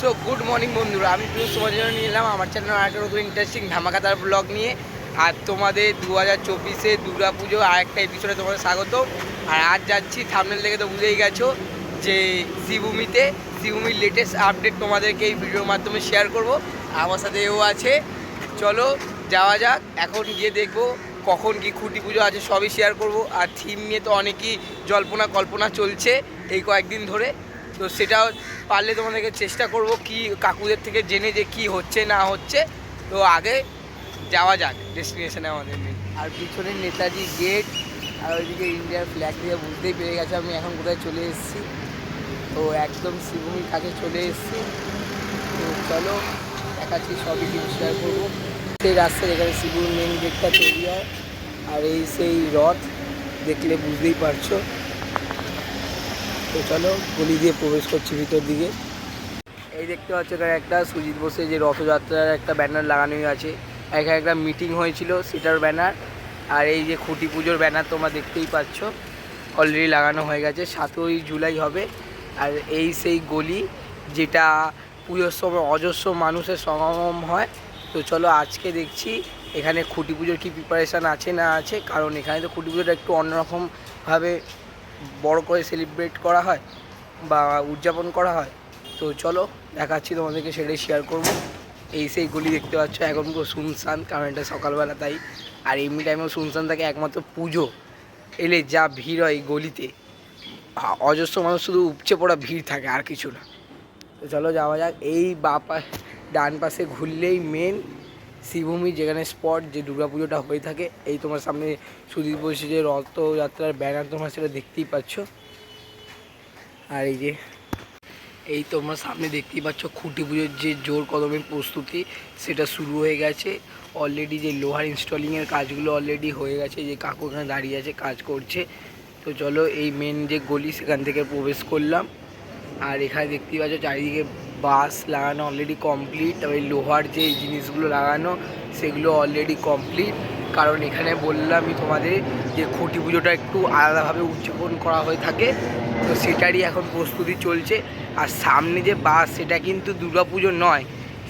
So good morning বন্ধুরা। আমি পিউষ তোমার জন্য নিয়ে এলাম আমার চ্যানেল আরেকটা নতুন ইন্টারেস্টিং ধামাকাতার ব্লগ নিয়ে। আর তোমাদের দু হাজার চব্বিশে দুর্গা পুজো আরেকটা এপিসোডে তোমাদের স্বাগত। আর আজ যাচ্ছি থামনেল দেখে তো বুঝেই গেছো যে শ্রীভূমিতে শ্রীভূমির লেটেস্ট আপডেট তোমাদেরকে এই ভিডিওর মাধ্যমে শেয়ার করব। আমার সাথে এও আছে। চলো, যাওয়া যাক। এখন গিয়ে দেখব কখন কি খুঁটি পুজো আছে, সবই শেয়ার করব। আর থিম নিয়ে তো অনেকই জল্পনা কল্পনা চলছে এই কয়েকদিন ধরে। তো সেটাও পারলে তোমাদেরকে চেষ্টা করব কি কাকুদের থেকে জেনে যে কি হচ্ছে, না হচ্ছে। তো আগে যাওয়া যাক ডেস্টিনেশনে আমাদের আর পিছনে নেতাজি গেট আর ওইদিকে ইন্ডিয়ার ফ্ল্যাগ দিয়ে বুঝতেই পেরে গেছে আমি এখন কোথায় চলে এসেছি। তো একদম শিবভূমির কাছে চলে এসেছি। তো চলো, দেখাচ্ছি সবই কিছু শেয়ার করব। সেই রাস্তায় যেখানে শিবুর মেন গেটটা তৈরি হয়, আর এই সেই রথ, দেখলে বুঝতেই পারছ। তো চলো, গলি দিয়ে প্রবেশ করছি ভিতর দিকে। এই দেখতে পাচ্ছ এখানে একটা সুজিত বসে, যে রথযাত্রার একটা ব্যানার লাগানোই আছে। এখানে একটা মিটিং হয়েছিল, সেটার ব্যানার। আর এই যে খুঁটি পুজোর ব্যানার তোমরা দেখতেই পাচ্ছ অলরেডি লাগানো হয়ে গেছে, সাতই জুলাই হবে। আর এই সেই গলি, যেটা পুজোর সময় অজস্র মানুষের সমাগম হয়। তো চলো, আজকে দেখছি এখানে খুঁটি পুজোর কী প্রিপারেশান আছে না আছে। কারণ এখানে তো খুঁটি পুজোটা একটু অন্যরকমভাবে বড় করে সেলিব্রেট করা হয় বা উদযাপন করা হয়। তো চলো, দেখাচ্ছি তোমাদেরকে, সেটাই শেয়ার করব। এই সেই গলি দেখতে পাচ্ছ, এখন পুরো শুনশান, কারণ এটা সকালবেলা তাই। আর এমনি টাইমেও শুনশান থাকে একমাত্র পুজো। এলে যা ভিড় হয় গলিতে। অজস্র মানুষ শুধু উপচে পড়া ভিড় থাকে, আর কিছু না। তো চলো যাওয়া যাক, এই বা ডান পাশে ঘুরলেই মেন শ্রীভূমি যেখানে স্পট যে দুর্গাপুজোটা হয়ে থাকে, এই তোমার সামনে সুদীপ বসে যে রথযাত্রার ব্যানার তোমরা সেটা দেখতেই পাচ্ছ। আর এই যে, এই তোমরা সামনে দেখতেই পাচ্ছ খুঁটি পুজোর যে জোর কদমের প্রস্তুতি, সেটা শুরু হয়ে গেছে। অলরেডি যে লোহার ইনস্টলিংয়ের কাজগুলো অলরেডি হয়ে গেছে যে কাকু এখানে দাঁড়িয়ে আছে, কাজ করছে। তো চলো এই মেন যে গলি, সেখান থেকে প্রবেশ করলাম। আর এখানে দেখতেই পাচ্ছ চারিদিকে বাস লাগানো অলরেডি কমপ্লিট ওই লোহার যে জিনিসগুলো লাগানো, সেগুলো অলরেডি কমপ্লিট কারণ এখানে বললামই তোমাদের যে খুঁটি পুজোটা একটু আলাদাভাবে উদযাপন করা হয়ে থাকে, তো সেটারই এখন প্রস্তুতি চলছে। আর সামনে যে বাস, সেটা কিন্তু পুজো নয়,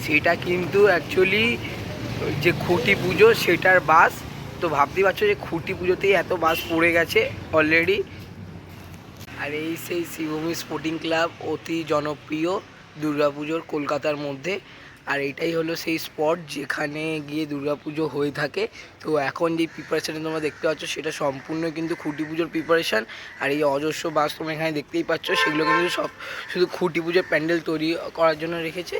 সেটা কিন্তু অ্যাকচুয়ালি যে খুঁটি পুজো, সেটার বাস। তো ভাবতেই পারছ যে খুঁটি পুজোতেই এত বাস পড়ে গেছে অলরেডি আর এই সেই শিবভূমি স্পোর্টিং ক্লাব অতি জনপ্রিয়। দুর্গাপুজোর কলকাতার মধ্যে। আর এটাই হলো সেই স্পট যেখানে গিয়ে দুর্গাপুজো হয়ে থাকে। তো এখন যে প্রিপারেশানে তোমরা দেখতে পাচ্ছ, সেটা সম্পূর্ণ কিন্তু খুঁটি পুজোর প্রিপারেশান আর এই অজস্র বাস তোমরা এখানে দেখতেই পাচ্ছ, সেগুলো কিন্তু সব শুধু খুঁটি পুজোর প্যান্ডেল তৈরি করার জন্য রেখেছে।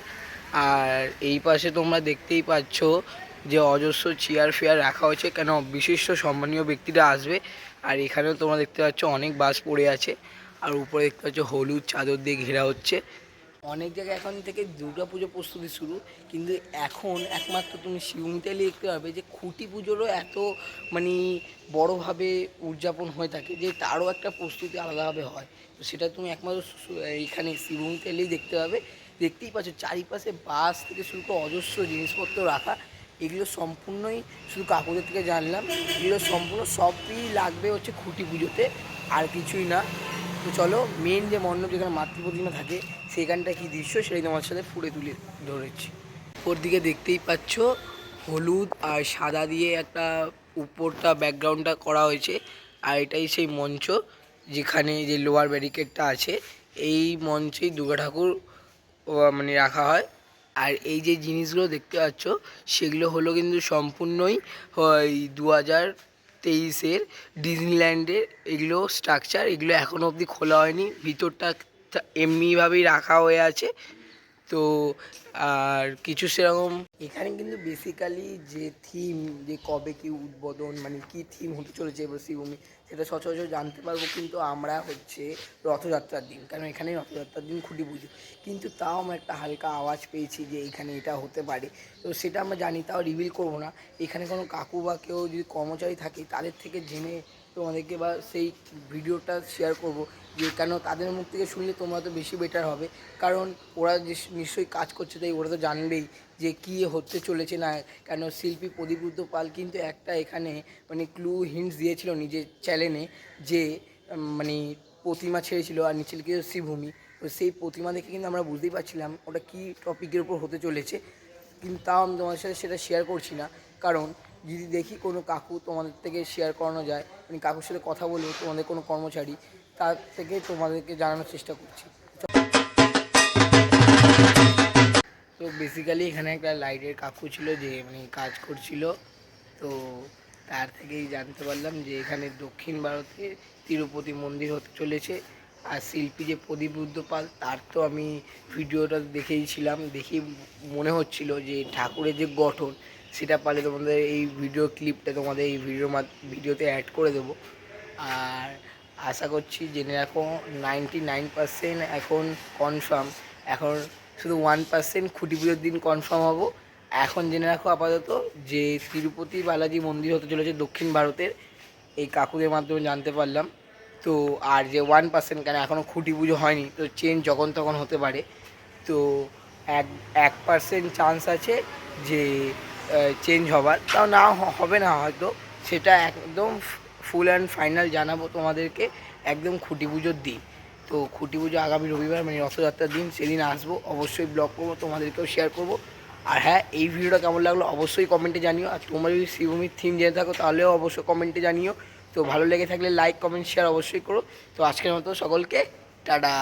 আর এই পাশে তোমরা দেখতেই পাচ্ছ যে অজস্র চেয়ার ফেয়ার রাখা হয়েছে। কেন? বিশিষ্ট সম্মানীয় ব্যক্তিরা আসবে। আর এখানেও তোমরা দেখতে পাচ্ছ অনেক বাস পড়ে আছে। আর উপরে দেখতে পাচ্ছ হলুদ চাদর দিয়ে ঘেরা হচ্ছে। অনেক জায়গায় এখন থেকে দুর্গা পুজো প্রস্তুতি শুরু, কিন্তু এখন একমাত্র তুমি শিবমিতে দেখতে পাবে যে খুঁটি পুজোরও এত মানে বড়োভাবে উদযাপন হয়ে থাকে যে তারও একটা প্রস্তুতি আলাদাভাবে হয়। তো সেটা তুমি একমাত্র এখানে এলেই দেখতে পাবে। দেখতেই পাচ্ছ চারিপাশে বাস থেকে শুরু করে অজস্র জিনিসপত্র রাখা। এগুলো সম্পূর্ণই শুধু কাকুদের থেকে জানলাম। এগুলো সম্পূর্ণ সবই লাগবে হচ্ছে খুঁটি পুজোতে, আর কিছুই না। তো চলো মেন যে মণ্ডপ যেখানে মাতৃ প্রতিমা থাকে সেখানটা কি দৃশ্য, সেটাই তোমার সাথে ফুটে তুলে ধরেছি। উপর দিকে দেখতেই পাচ্ছ, হলুদ আর সাদা দিয়ে একটা উপরটা ব্যাকগ্রাউন্ডটা করা হয়েছে, আর এটাই সেই মঞ্চ, যেখানে যে লোয়ার ব্যারিকেডটা আছে, এই মঞ্চেই দুর্গা ঠাকুর মানে রাখা হয়। আর এই যে জিনিসগুলো দেখতে পাচ্ছ, সেগুলো হলো কিন্তু সম্পূর্ণই, ওই দু হাজার তেইশের ডিজনিল্যান্ডের এগুলো স্ট্রাকচার এগুলো এখনও অবধি খোলা হয়নি। ভিতরটা এমনিভাবেই রাখা হয়ে আছে। তো আর কিছু সেরকম এখানে কিন্তু বেসিক্যালি যে থিম যে কবে কি উদ্বোধন মানে কি থিম হতে চলেছে এবার শ্রীভূমি সেটা সচরাচর জানতে পারব, কিন্তু আমরা হচ্ছে রথযাত্রার দিন, কারণ এখানে রথযাত্রার দিন খুঁটি পুজো। কিন্তু তাও আমরা একটা হালকা আওয়াজ পেয়েছি যে এখানে এটা হতে পারে। তো সেটা আমরা জানি, তাও রিভিল করব না। এখানে কোনো কাকু বা কেউ যদি কর্মচারী থাকে, তাদের থেকে জেনে তোমাদেরকে বা সেই ভিডিওটা শেয়ার করব যে কেন তাদের মুখ থেকে শুনলে তোমরা তো বেশি বেটার হবে। কারণ ওরা যে নিশ্চয়ই কাজ করছে তাই ওরা তো জানবেই যে কী হতে চলেছে না, কেন শিল্পী প্রদীপরুদ্র পাল কিন্তু একটা এখানে মানে ক্লু হিন্টস দিয়েছিল নিজের চ্যানেলে যে মানে প্রতিমা ছেড়েছিল আর নিচে লিখেছিল শ্রীভূমি। তো সেই প্রতিমা দেখে কিন্তু আমরা বুঝতেই পারছিলাম ওটা কী টপিকের উপর হতে চলেছে। কিন্তু তাও আমি তোমাদের সাথে সেটা শেয়ার করছি না। কারণ যদি দেখি কোনো কাকু তোমাদের থেকে শেয়ার করানো যায় মানে কাকুর সাথে কথা বলব তোমাদের কোনো কর্মচারী, তার থেকে তোমাদেরকে জানানোর চেষ্টা করছি। তো বেসিক্যালি এখানে একটা লাইটের কাকু ছিল যে মানে কাজ করছিল। তো তার থেকেই জানতে পারলাম যে এখানে দক্ষিণ ভারতে তিরুপতি মন্দির হতে চলেছে। আর শিল্পী যে প্রদীপ রুদ্রপাল, তার তো আমি ভিডিওটা দেখেই ছিলাম। দেখেই মনে হচ্ছিল যে ঠাকুরের যে গঠন সেটা পারলে তোমাদের এই ভিডিও ক্লিপটা তোমাদের এই ভিডিও ভিডিওতে অ্যাড করে দেবো। আর আশা করছি জেনে রাখো নাইনটি নাইন পার্সেন্ট এখন কনফার্ম এখন শুধু ওয়ান পার্সেন্ট খুঁটি পুজোর দিন কনফার্ম হব। এখন জেনে রাখো আপাতত যে তিরুপতি বালাজি মন্দির হতে চলেছে দক্ষিণ ভারতের। এই কাকুদের মাধ্যমে জানতে পারলাম। তো আর যে ওয়ান পার্সেন্ট কেন এখনও খুঁটি পুজো হয়নি, তো চেঞ্জ যখন তখন হতে পারে। তো এক এক পার্সেন্ট চান্স আছে যে চেঞ্জ হবার। তাও না হবে না হয়তো। সেটা একদম ফুল অ্যান্ড ফাইনাল জানাব তোমাদেরকে। একদম খুঁটি পুজোর দিন। তো খুঁটি পুজো আগামী রবিবার মানে রথযাত্রার দিন, সেদিন আসব। অবশ্যই ব্লগ করব, তোমাদেরকেও শেয়ার করব। আর হ্যাঁ এই ভিডিওটা কেমন লাগল অবশ্যই কমেন্টে জানিও। আর তোমরা যদি শিবভূমির থিম জেনে থাকো, তাহলেও অবশ্যই কমেন্টে জানিও। তো ভালো লেগে থাকলে লাইক কমেন্ট শেয়ার অবশ্যই করো। তো আজকের মতো সকলকে, টাটা!